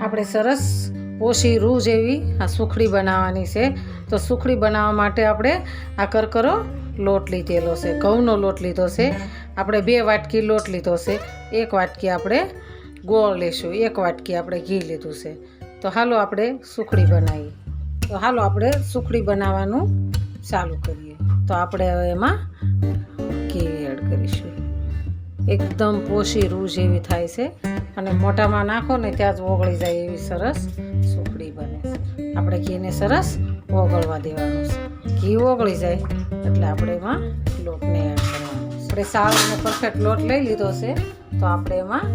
આપણે સરસ પોશી રૂ જેવી આ સુખડી બનાવવાની છે. તો સુખડી બનાવવા માટે આપણે આ કરકરો લોટ લીધેલો છે. ઘઉંનો લોટ લીધો છે. આપણે બે વાટકી લોટ લીધો છે. એક વાટકી આપણે ગોળ લેશું. એક વાટકી આપણે ઘી લીધું છે. તો હાલો આપણે સુખડી બનાવીએ. તો હાલો આપણે સુખડી બનાવવાનું ચાલુ કરીએ. તો આપણે એમાં ઘી એડ કરીશું. એકદમ પોશી રૂ જેવી થાય છે. અને મોઢામાં નાખો ને ત્યાં જ ઓગળી જાય એવી સરસ સુખડી બને આપણે ઘીને સરસ ઓગળવા દેવાનું છે. ઘી ઓગળી જાય એટલે આપણે એમાં લોટને એડ કરવાનો આપણે સાળનો પરફેક્ટ લોટ લઈ લીધો છે, તો આપણે એમાં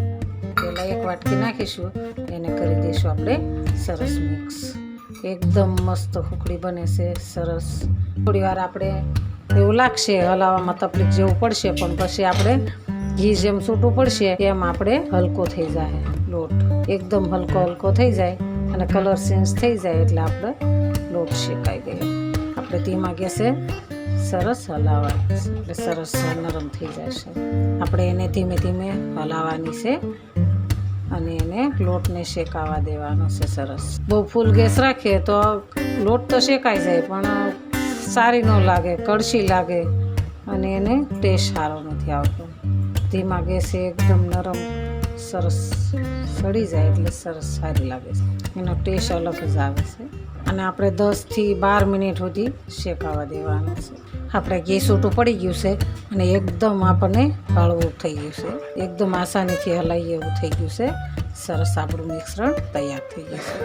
પહેલાં એક વાટકી નાખીશું, એને કરી દઈશું આપણે સરસ મિક્સ એકદમ મસ્ત સુખડી બને છે, સરસ. થોડી વાર આપણે એવું લાગશે હલાવવામાં તકલીફ જેવું પડશે, પણ પછી આપણે ઘી જેમ છૂટું પડશે, એમ આપણે હલકો થઈ જાય. લોટ એકદમ હલકો હલકો થઈ જાય અને કલર ચેન્જ થઈ જાય એટલે આપણે લોટ શેકાઈ ગયો. આપણે ધીમા ગેસે સરસ હલાવવા એટલે સરસ નરમ થઈ જશે આપણે એને ધીમે ધીમે હલાવવાની છે અને એને લોટને શેકાવા દેવાનો છે સરસ. બહુ ફૂલ ગેસ રાખીએ તો લોટ તો શેકાઈ જાય, પણ સારી ન લાગે, કડશી લાગે અને એને ટેસ્ટ સારો નથી આવતો. ધીમા ગેસે એકદમ નરમ, સરસ, સડી જાય એટલે સરસ સારી લાગે છે. એનો ટેસ્ટ અલગ જ આવે છે. અને આપણે દસથી બાર મિનિટ સુધી શેકાવા દેવાનું છે. આપણે ગેસ ઉટું પડી ગયું છે અને એકદમ આપણને હળવું થઈ ગયું છે. એકદમ આસાનીથી હલાઈએ એવું થઈ ગયું છે. સરસ આપણું મિશ્રણ તૈયાર થઈ ગયું છે.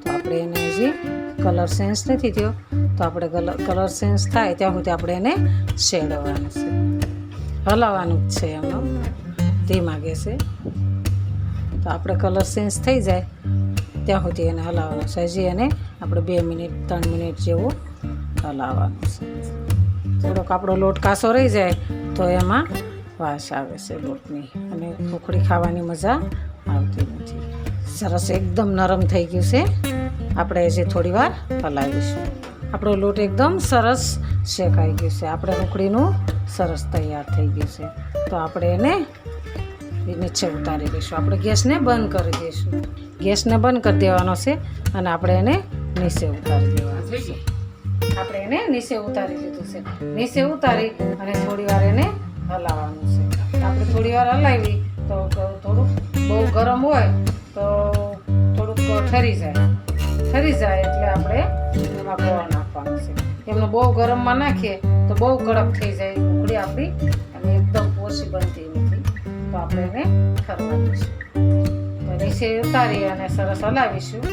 તો આપણે એને હજી કલર સેન્સ નથી થયો. તો આપણે કલર સેન્સ થાય ત્યાં સુધી આપણે એને શેડવાનું છે. હલાવવાનું જ છે એમાં ધીમા ગેસે. તો આપણે કલર ચેન્જ થઈ જાય ત્યાં સુધી એને હલાવવાનું છે. હજી એને આપણે બે મિનિટ, ત્રણ મિનિટ જેવું હલાવવાનું છે. થોડોક આપણો લોટ કાસો રહી જાય તો એમાં વાસ આવે છે લોટની. અને ખોખડી ખાવાની મજા આવતી નથી. સરસ એકદમ નરમ થઈ ગયું છે. આપણે હજી થોડી વાર હલાવીશું. આપણો લોટ એકદમ સરસ શેકાઈ ગયું છે. આપણે ખોખડીનું સરસ તૈયાર થઈ ગયું છે. તો આપણે એને નીચે ઉતારી દઈશું. આપણે ગેસને બંધ કરી દઈશું. ગેસને બંધ કરી દેવાનો છે અને આપણે એને નીચે ઉતારી દેવાનું છે. આપણે એને નીચે ઉતારી દીધું છે. નીચે ઉતારી અને થોડી વાર એને હલાવવાનું છે. આપણે થોડી વાર હલાવી તો થોડુંક બહુ ગરમ હોય તો થોડુંક ઠરી જાય. ઠરી જાય એટલે આપણે એમાં ગોળ નાખવાનું છે. એમને બહુ ગરમમાં નાખીએ તો બહુ કડક થઈ જાય ઉકળી આપણી અને એકદમ ઓછી બનતી નથી. તો આપણે એને ઠરવાનું છે. તો નીચે ઉતારી અને સરસ હલાવીશું.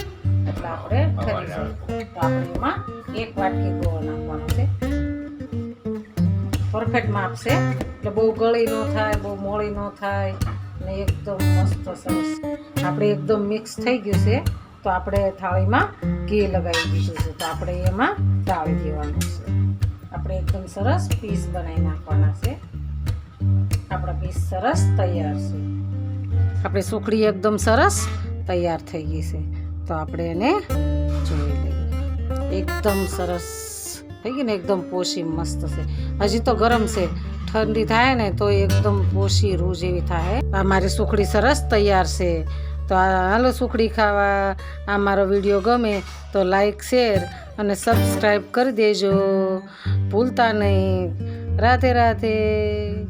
એટલે આપણે ઠરી જાય તો આપણે એમાં એક વાટકી ગોળ નાખવાનો છે. પરફેક્ટ માપ છે. એટલે બહુ ગળી ન થાય બહુ મોળી ન થાય. ને એકદમ મસ્ત સરસ. આપણે એકદમ મિક્સ થઈ ગયું છે. તો આપણે થાળીમાં ઘી લગાવી દીધું છે. તો આપણે એમાં ડાળી દેવાનું છે. આપણે એકદમ સરસ પીસ બનાવી નાખવાના છે. આપણા પીસ સરસ તૈયાર છે. આપણી સુખડી એકદમ સરસ તૈયાર થઈ ગઈ છે. તો આપણે એને જોઈ લઈએ. એકદમ સરસ. થઈ ગઈ ને? એકદમ પોશી મસ્ત છે. હજી તો ગરમ છે. ઠંડી થાય ને તો એકદમ પોશી રૂ જેવી થાય. આ મારી સુખડી સરસ તૈયાર છે. તો હાલો સુખડી ખાવા, આ મારો વીડિયો ગમે તો લાઈક શેર અને સબસ્ક્રાઈબ કરી દેજો. ભૂલતા નહીં. રાધે રાધે.